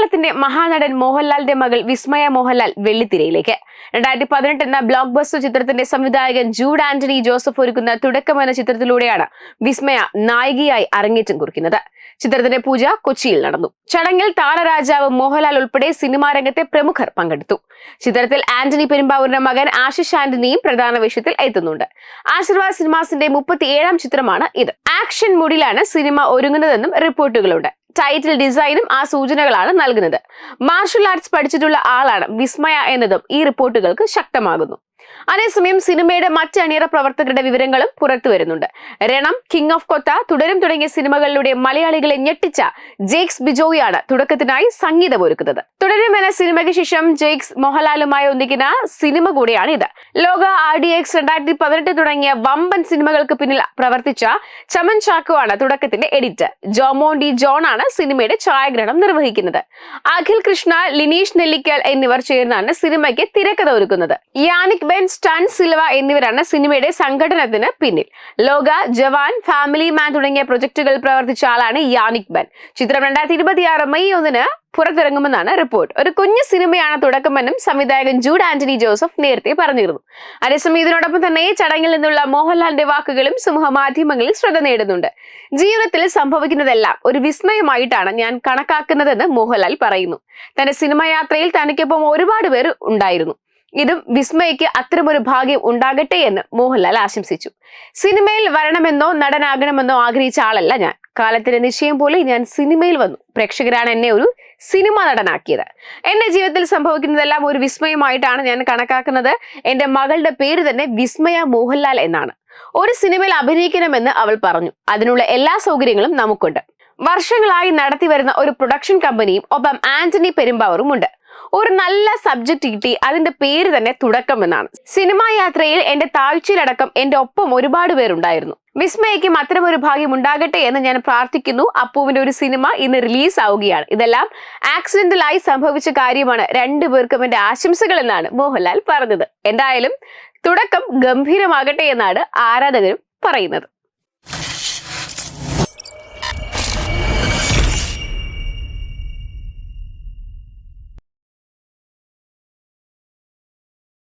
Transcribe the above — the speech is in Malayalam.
മലയാളത്തിന്റെ മഹാനടൻ മോഹൻലാലിന്റെ മകൾ വിസ്മയ മോഹൻലാൽ വെള്ളിത്തിരയിലേക്ക്. രണ്ടായിരത്തി പതിനെട്ട് എന്ന ബ്ലോക്ക് ബസ്റ്റർ ചിത്രത്തിന്റെ സംവിധായകൻ ജൂഡ് ആന്റണി ജോസഫ് ഒരുക്കുന്ന തുടക്കം എന്ന ചിത്രത്തിലൂടെയാണ് വിസ്മയ നായികയായി അരങ്ങേറ്റം കുറിക്കുന്നത്. ചിത്രത്തിന്റെ പൂജ കൊച്ചിയിൽ നടന്നു. ചടങ്ങിൽ താരരാജാവ് മോഹൻലാൽ ഉൾപ്പെടെ സിനിമാ രംഗത്തെ പ്രമുഖർ പങ്കെടുത്തു. ചിത്രത്തിൽ ആന്റണി പെരുമ്പാവൂരിന്റെ മകൻ ആശിഷ് ആന്റണിയും പ്രധാന വേഷത്തിൽ എത്തുന്നുണ്ട്. ആശീർവാദ് സിനിമാസിന്റെ മുപ്പത്തിയേഴാം ചിത്രമാണ് ഇത്. ആക്ഷൻ മൂഡിലാണ് സിനിമ ഒരുങ്ങുന്നതെന്നും റിപ്പോർട്ടുകളുണ്ട്. ടൈറ്റിൽ ഡിസൈനും ആ സൂചനകളാണ് നൽകുന്നത്. മാർഷൽ ആർട്സ് പഠിച്ചിട്ടുള്ള ആളാണ് വിസ്മയ എന്നതും ഈ റിപ്പോർട്ടുകൾക്ക് ശക്തമാകുന്നു. അതേസമയം സിനിമയുടെ മറ്റ് അണിയറ പ്രവർത്തകരുടെ വിവരങ്ങളും പുറത്തു വരുന്നുണ്ട്. രണം കിങ് ഓഫ് കൊത്ത തുടരും തുടങ്ങിയ സിനിമകളിലൂടെ മലയാളികളെ ഞെട്ടിച്ച ജെയ്ക്സ് ബിജോയാണ് തുടക്കത്തിനായി സംഗീതമൊരുക്കുന്നത് തുടരും എന്ന സിനിമയ്ക്ക് ശേഷം ജെയ്ക്സ് മോഹൻലാലുമായി ഒന്നിക്കുന്ന സിനിമ കൂടിയാണ് ഇത് ലോക ആർ ഡി എക്സ് രണ്ടായിരത്തി പതിനെട്ട് തുടങ്ങിയ വമ്പൻ സിനിമകൾക്ക് പിന്നിൽ പ്രവർത്തിച്ച ചമൻ ചാക്കോ ആണ് തുടക്കത്തിന്റെ എഡിറ്റർ ജോമോൺ ഡി ജോൺ ആണ് സിനിമയുടെ ഛായാഗ്രഹണം നിർവഹിക്കുന്നത്. അഖിൽ കൃഷ്ണ ലിനീഷ് നെല്ലിക്കൽ എന്നിവർ ചേർന്നാണ് സിനിമയ്ക്ക് തിരക്കഥ ഒരുക്കുന്നത്. യാനിക് ബെൻ സ്റ്റൺ സിൽവ എന്നിവരാണ് സിനിമയുടെ സംഘടനത്തിന് പിന്നിൽ. ലോക ജവാൻ ഫാമിലി മാൻ തുടങ്ങിയ പ്രൊജക്ടുകൾ പ്രവർത്തിച്ച ആളാണ് യാനിക് ബൻ. ചിത്രം രണ്ടായിരത്തി ഇരുപത്തിയാറ് മെയ് ഒന്നിന് പുറത്തിറങ്ങുമെന്നാണ് റിപ്പോർട്ട്. ഒരു കുഞ്ഞു സിനിമയാണ് തുടക്കമെന്നും സംവിധായകൻ ജൂഡ് ആന്റണി ജോസഫ് നേരത്തെ പറഞ്ഞിരുന്നു. അതേസമയം ഇതിനോടൊപ്പം തന്നെ ചടങ്ങിൽ നിന്നുള്ള മോഹൻലാലിന്റെ വാക്കുകളും സമൂഹ മാധ്യമങ്ങളിൽ ശ്രദ്ധ നേടുന്നുണ്ട്. ജീവിതത്തിൽ സംഭവിക്കുന്നതെല്ലാം ഒരു വിസ്മയമായിട്ടാണ് ഞാൻ കണക്കാക്കുന്നതെന്ന് മോഹൻലാൽ പറയുന്നു. തന്റെ സിനിമാ യാത്രയിൽ തനിക്കൊപ്പം ഒരുപാട് പേർ ഉണ്ടായിരുന്നു. ഇതും വിസ്മയ്ക്ക് അത്തരമൊരു ഭാഗ്യം ഉണ്ടാകട്ടെ എന്ന് മോഹൻലാൽ ആശംസിച്ചു. സിനിമയിൽ വരണമെന്നോ നടനാകണമെന്നോ ആഗ്രഹിച്ച ആളല്ല ഞാൻ. കാലത്തിന്റെ നിശ്ചയം പോലെ ഞാൻ സിനിമയിൽ വന്നു. പ്രേക്ഷകരാണ് എന്നെ ഒരു സിനിമ നടനാക്കിയത്. എന്റെ ജീവിതത്തിൽ സംഭവിക്കുന്നതെല്ലാം ഒരു വിസ്മയമായിട്ടാണ് ഞാൻ കണക്കാക്കുന്നത്. എന്റെ മകളുടെ പേര് തന്നെ വിസ്മയ മോഹൻലാൽ എന്നാണ്. ഒരു സിനിമയിൽ അഭിനയിക്കണമെന്ന് അവൾ പറഞ്ഞു. അതിനുള്ള എല്ലാ സൗകര്യങ്ങളും നമുക്കുണ്ട്. വർഷങ്ങളായി നടത്തി വരുന്ന ഒരു പ്രൊഡക്ഷൻ കമ്പനിയും ഒപ്പം ആന്റണി പെരുമ്പാവറും ഉണ്ട്. ഒരു നല്ല സബ്ജക്റ്റ് കിട്ടി അതിന്റെ പേര് തന്നെ തുടക്കം എന്നാണ്. സിനിമാ യാത്രയിൽ എന്റെ താഴ്ചയിലടക്കം എന്റെ ഒപ്പം ഒരുപാട് പേരുണ്ടായിരുന്നു. വിസ്മയക്കും അത്തരം ഒരു ഭാഗ്യം ഉണ്ടാകട്ടെ എന്ന് ഞാൻ പ്രാർത്ഥിക്കുന്നു. അപ്പുവിന്റെ ഒരു സിനിമ ഇന്ന് റിലീസ് ആവുകയാണ്. ഇതെല്ലാം ആക്സിഡന്റലായി സംഭവിച്ച കാര്യമാണ്. രണ്ടുപേർക്കും എന്റെ ആശംസകൾ എന്നാണ് മോഹൻലാൽ പറഞ്ഞത്. എന്തായാലും തുടക്കം ഗംഭീരമാകട്ടെ എന്നാണ് ആരാധകരും പറയുന്നത്.